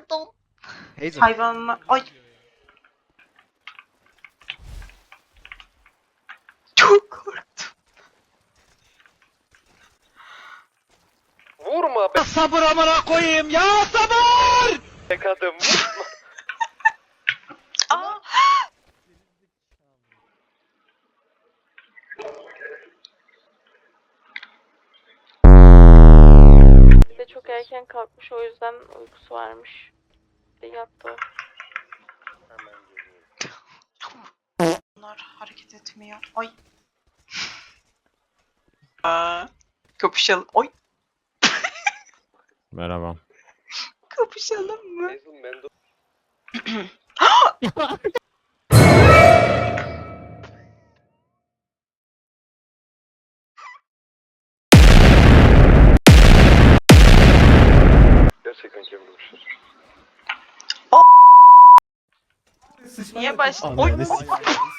Pardon. Hazel. Hayvanlar... Ay. Çok korktum. Vurma be Sabır amına koyayım ya sabır! kadın vurma. Erken kalkmış o yüzden uykusu varmış. Bir de yattı. Bunlar hareket etmiyor. Ay. Aa, kapışalım. Oy. Merhaba. Kapışalım mı? Minha baixinha. Oh,